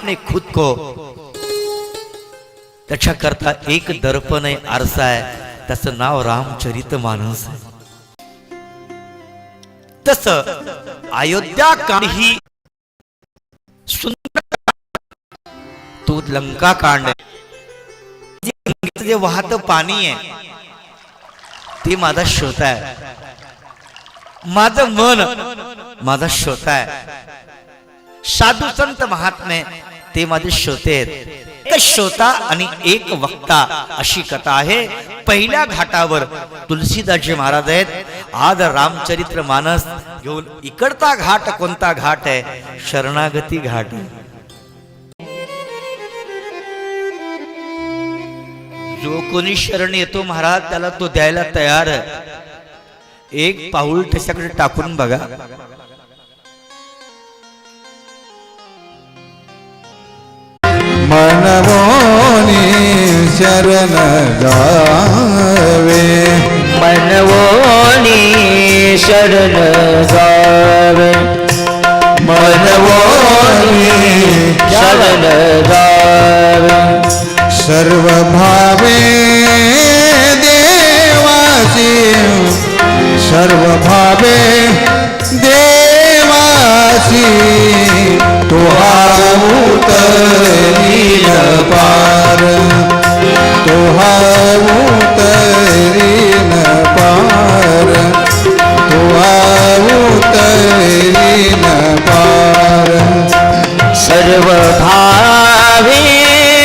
अपने खुद को। त्याच्या करता एक दर्पण आहे आरसा आहे त्याचं नाव रामचरित मानस आहे तस अयोध्या कांड ही सुंदर तो लंका कांड जे जे वाहत पाणी आहे ते माझा श्रोता आहे माझं मन माझा श्रोता आहे साधू संत महात्मे ते माझे श्रोते आहेत. एक श्रोता आणि एक वक्ता अशी कथा आहे. पहिल्या घाटावर तुलसीदासजी महाराज आहेत. आज रामचरित्र मानस घेऊन इकडचा घाट कोणता घाट आहे? शरणागती घाट. आहे जो कोणी शरण येतो महाराज त्याला तो द्यायला तयार आहे. एक पाऊल त्याच्याकडे टाकून बघा. मनमोनी शरण जावे मनवोनी शरण जावे मनवोनी शरण जावे सर्व भावे देवासी सर्व भावे देवासी। तुहा उतरील पार। तुहा उतरील पार। तो उतरील पार। सर्व भावे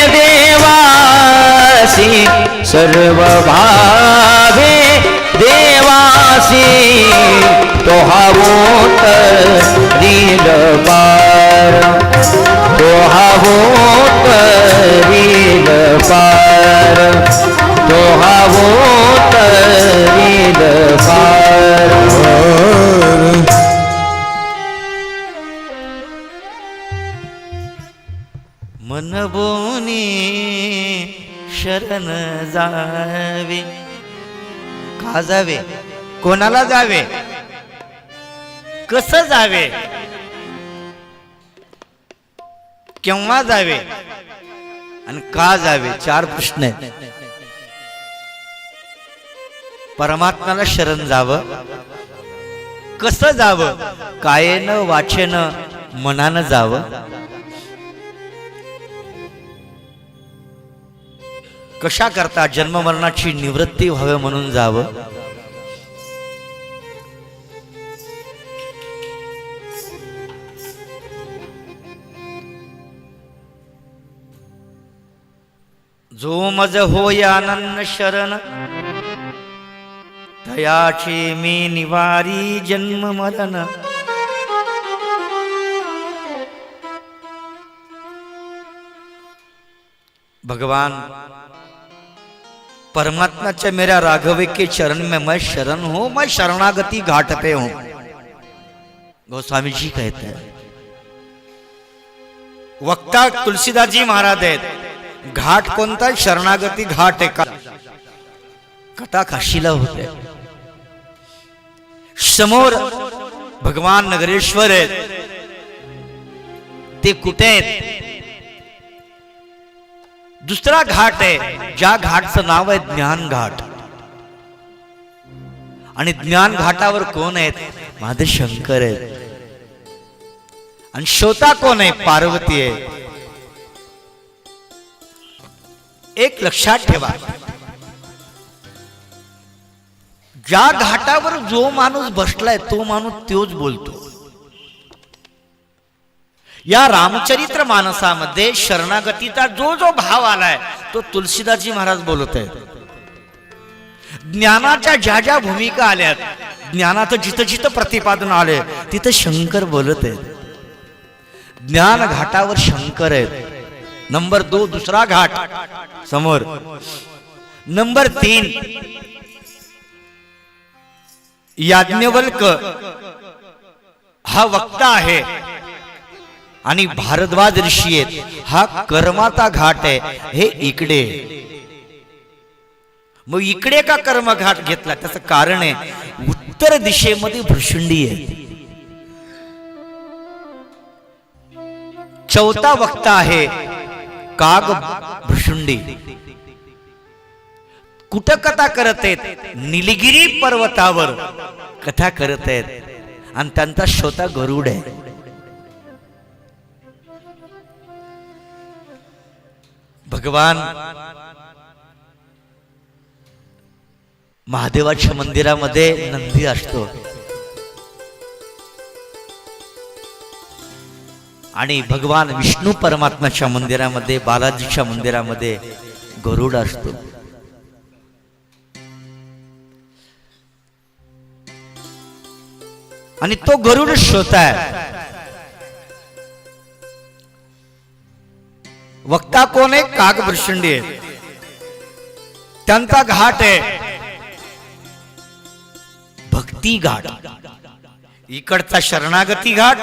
देवासी सर्व भावे देवासी तो हावोत रील पार। तो तरील पार तो हावोत तरील पार मनबोनी शरण जावे. का जावे? कोणाला जावे? कस जावे? केव्हा जावे? आणि का जावे? चार प्रश्न आहेत. परमात्म्याला शरण जावं. कसं जावं? कायेनं वाचेनं मनानं जावं. कशा करता जन्ममरणाची निवृत्ती व्हावी म्हणून जावं? जो मज होय आनंद शरण। तयाचे मी निवारी जन्म मरण। भगवान, परमात्मा मेरा राघवे के चरण में मैं शरण हूँ, मैं शरणागति घाट पे हूँ। गोस्वामी जी कहते हैं, वक्ता तुलसीदास जी महाराज आहेत घाट कोणता? शरणागती घाट आहे का कथा काशीला होते. समोर भगवान नगरेश्वर आहेत. ते कुठे आहेत? दुसरा घाट आहे ज्या घाटचं नाव आहे ज्ञान घाट. आणि ज्ञान घाटावर कोण आहेत? माझे शंकर आहेत. आणि श्रोता कोण आहे? पार्वती आहे. एक लक्षात ठेवा. ज्या घाटावर जो माणूस बसलाय तो माणूस तोच बोलतो. या रामचरित्र मानसामध्ये शरणागतीचा जो जो भाव आलाय तो तुलसीदासजी महाराज बोलत आहेत. ज्ञानाच्या ज्या ज्या भूमिका आल्यात ज्ञानाचं जिथं जिथं प्रतिपादन आलंय तिथं शंकर बोलत आहेत. ज्ञान घाटावर शंकर आहेत. नंबर दो दुसरा घाट. समोर. नंबर तीन. याज्ञवल्क. हा वक्ता आहे. आणि भारद्वाज ऋषी आहेत. हा कर्माचा घाट आहे. हे इकडे. मग इकडे का कर्म घाट घेतला? त्याचं कारण आहे उत्तर दिशेमध्ये भृशुंडी आहे. चौथा वक्ता आहे. काग भुशुंडी कुठं कथा करत आहेत? निलगिरी पर्वतावर कथा करत आहेत. आणि त्यांचा श्रोता गरुड आहे. भगवान महादेवाच्या मंदिरामध्ये नंदी असतो. आणि भगवान विष्णू परमात्म्याच्या मंदिरामध्ये बालाजीच्या मंदिरामध्ये गरुड असतो. आणि तो गरुड श्रोता आहे वक्ता कोण आहे? कागभृषंडी आहे. त्यांचा घाट आहे. भक्ती घाट. इकडचा शरणागती घाट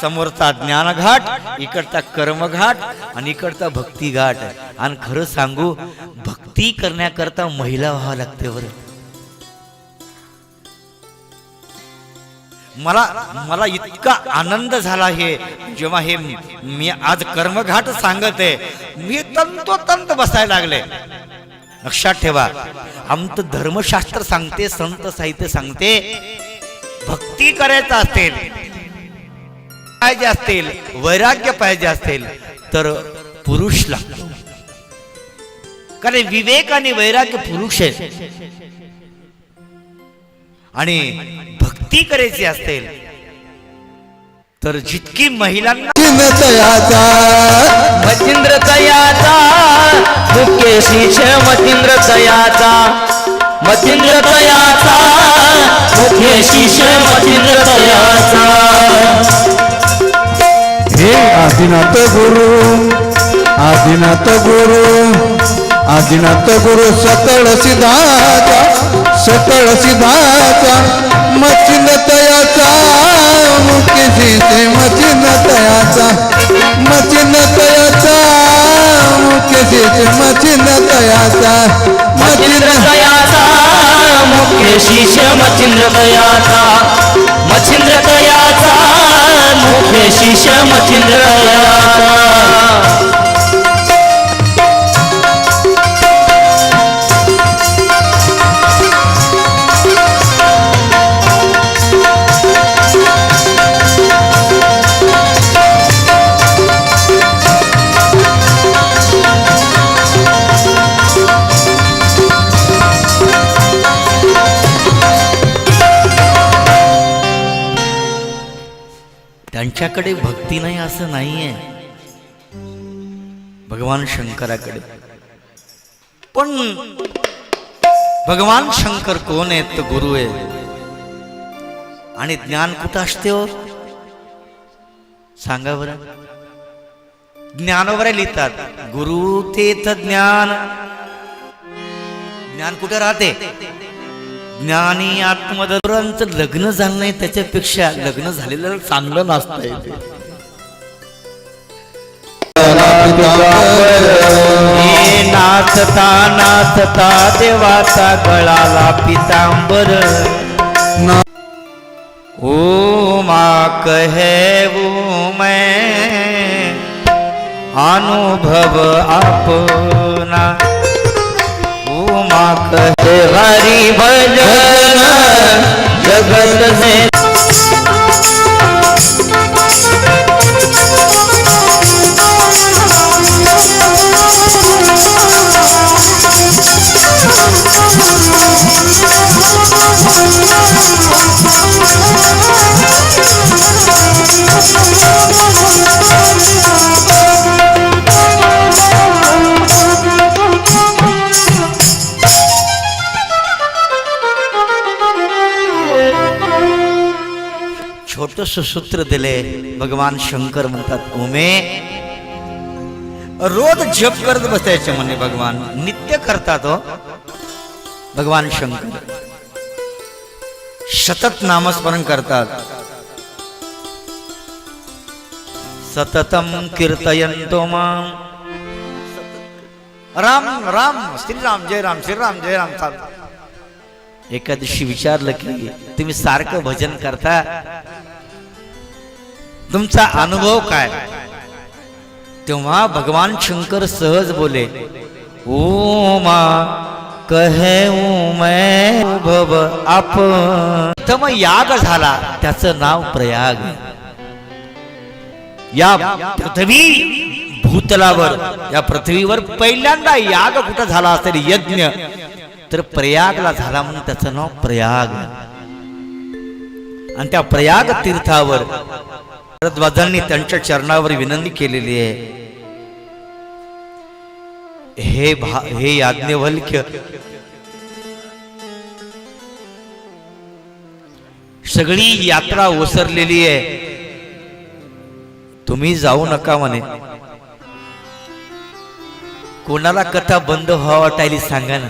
समोरचा ज्ञान घाट इकडचा कर्म घाट आणि इकडचा भक्ती घाट आणि खरं सांगू भक्ती करण्याकरता महिला व्हावं लागते बरं. मला मला इतका आनंद झाला हे जेव्हा हे मी आज कर्मघाट सांगत आहे मी तंतोतंत बसायला लागले. लक्षात ठेवा आमचं धर्मशास्त्र सांगते संत साहित्य सांगते भक्ती करायचं असेल पाहिजे असतील वैराग्य पाहिजे असेल तर पुरुष लागतो. कारण विवेक आणि वैराग्य पुरुष आहे आणि भक्ती करायची असेल तर जितकी महिलांना मचिंद्र तयाचा मुख्य शिष मचिंद्र तयाचा मचिंद्र तयाचा मुखे शिष मचिंद्र तयाचा हे आदिनाथ गुरु आदिनाथ गुरु आदिनाथ गुरु सकळ सिद्धाचा सकळ सिद्धाचा मच्छिंद्र कयाचा मचिंद्र शिष्य मच्छिंद्र त्यांच्याकडे भक्ती नाही असं नाहीये. भगवान शंकराकडे. पण भगवान शंकर कोण आहेत तर गुरु आहे? आणि ज्ञान कुठं असते हो? सांगा बरं. ज्ञानावर लिहितात गुरु तेथ ज्ञान. ज्ञान कुठे राहते? ज्ञानी आत्मदरांचं लग्न झालं नाही त्याच्यापेक्षा लग्न झालेलं चांगलं नसतंय नाचता नाचता देवाचा गळाला पितांबर. ओ मा कहे वो मैं अनुभव आपना. पाक हे हरी भजन जगत में तसं सूत्र दिले भगवान शंकर म्हणतात उमे रोज जप करत बसायचे म्हणे भगवान नित्य करतात हो भगवान शंकर सतत नामस्मरण करतात सततम कीर्तयंतो माम राम राम श्रीराम जय राम श्रीराम जय राम चालतं एका दिवशी विचारलं की तुम्ही सारखं भजन करता तुमचा अनुभव काय? तेव्हा भगवान शंकर सहज बोले ओमा कहे मैं भव आप तर मग याग झाला त्याचं नाव प्रयाग. या पृथ्वी भूतलावर या पृथ्वीवर पहिल्यांदा याग कुठं झाला असेल? यज्ञ. तर प्रयागला झाला म्हणून त्याचं नाव प्रयाग. आणि त्या प्रयाग तीर्थावर भरद्वाजांनी त्यांच्या चरणावर विनंती केलेली आहे. हे भा हे याज्ञवल्क्य सगळी यात्रा ओसरलेली आहे. तुम्ही जाऊ नका म्हणे. कोणाला कथा बंद व्हावा वाटायली सांगा ना.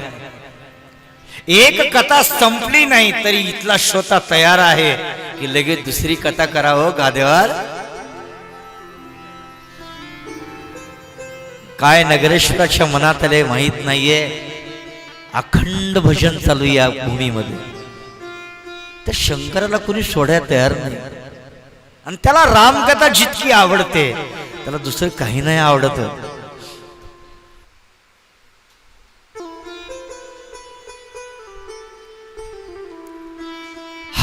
एक कथा संपली नाही तरी इथला श्रोता तयार आहे. की लगेच दुसरी कथा करावं गादेवार? काय नगरेश्वराच्या मनात आले माहीत नाहीये. अखंड भजन चालू आहे या भूमीमध्ये. त्या शंकराला कुणी सोडायला तयार नाही. आणि त्याला रामकथा जितकी आवडते त्याला दुसरं काही नाही आवडत.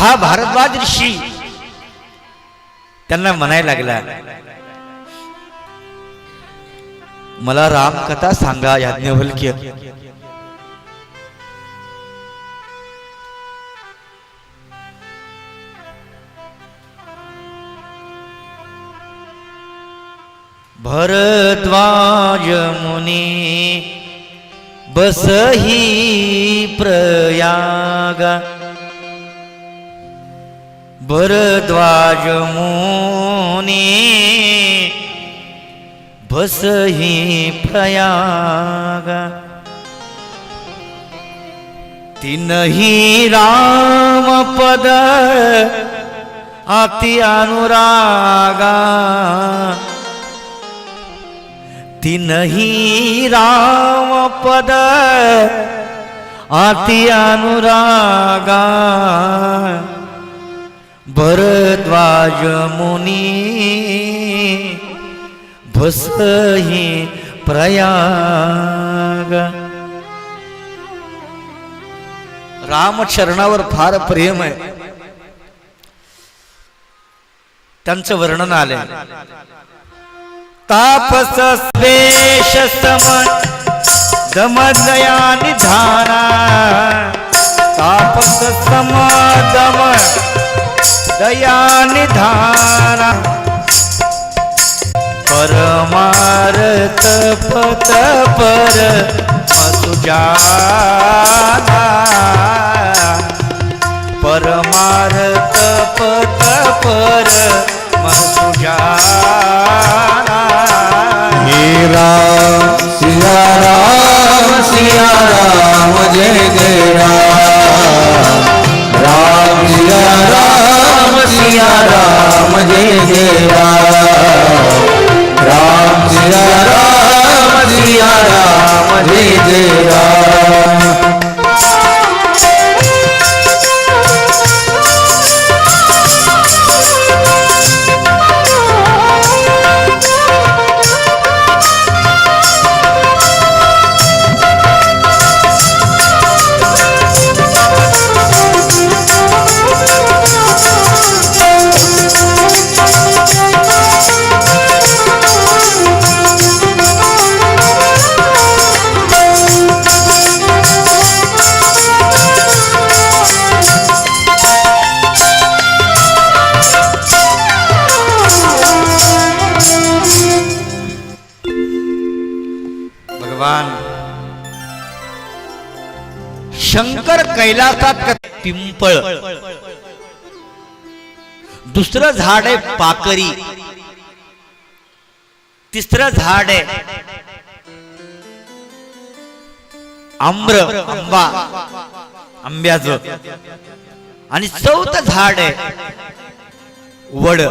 हा भारद्वाज ऋषी. त्यांना म्हणायला लागला मला रामकथा सांगा याज्ञवल्क्य. भरद्वाज मुनी बसही प्रयागा भरद्वाज मुनी बसही प्रयागा। तीनही राम पद अति अनुरागा। तीनही राम पद अति अनुरागा। भरद्वाज मुनी भसही प्रयाग. रामचरणावर फार प्रेम आहे. त्यांचं वर्णन आले तापस स्वेश समन दमदया निधाना. तापस सम दम दयानिधान परमारत पत पर मसुजाना परमारत पत पर मसुजाना हे राम सिया राम सिया राम जय जय जय राम राम सिया राम सिया राम भगवान. शंकर कैलासात पिंपळ. दुसरं झाड आहे पाकरी. तिसरं झाड आहे आम्र आंबा. आंब्याच. आणि चौथं झाड आहे वड.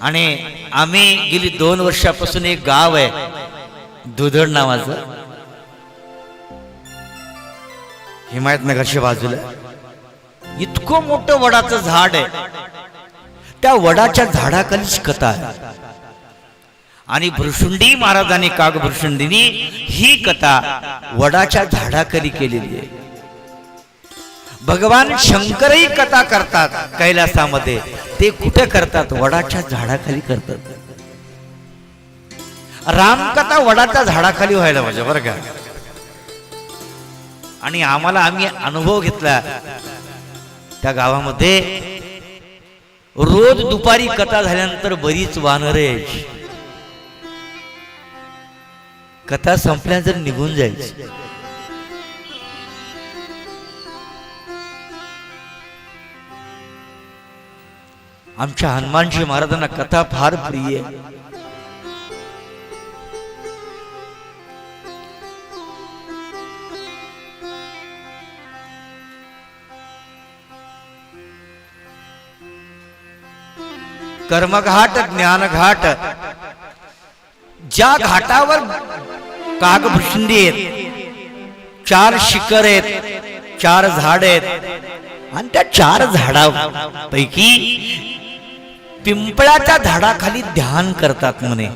आणि आम्ही गेली दोन वर्षापासून एक गाव आहे. दुधड नावाचं. हिमायतनगरच्या बाजूला. इतकं मोठं वडाचं झाड आहे. त्या वडाच्या झाडाखालीच कथा आहे. आणि भृशुंडी महाराजांनी काग भृशुंडीनी ही कथा वडाच्या झाडाखाली केलेली आहे. भगवान शंकरही कथा करतात कैलासामध्ये. ते कुठे करतात? वडाच्या झाडाखाली करतात. रामकथा वडाच्या झाडाखाली व्हायला पाहिजे बरं का? आणि आम्हाला आम्ही अनुभव घेतला. त्या गावामध्ये रोज दुपारी कथा झाल्यानंतर बरीच वानर. यायची कथा संपल्यानंतर निघून जायची. आमच्या हनुमानजी महाराजांना कथा फार प्रिय कर्मघाट ज्ञानघाट. ज्या घाटावर कागभुषुंडी आहेत चार शिखर आहेत चार झाड आहेत आणि त्या चार झाडापैकी पिंपळाच्या झाडाखाली ध्यान करतात म्हणे.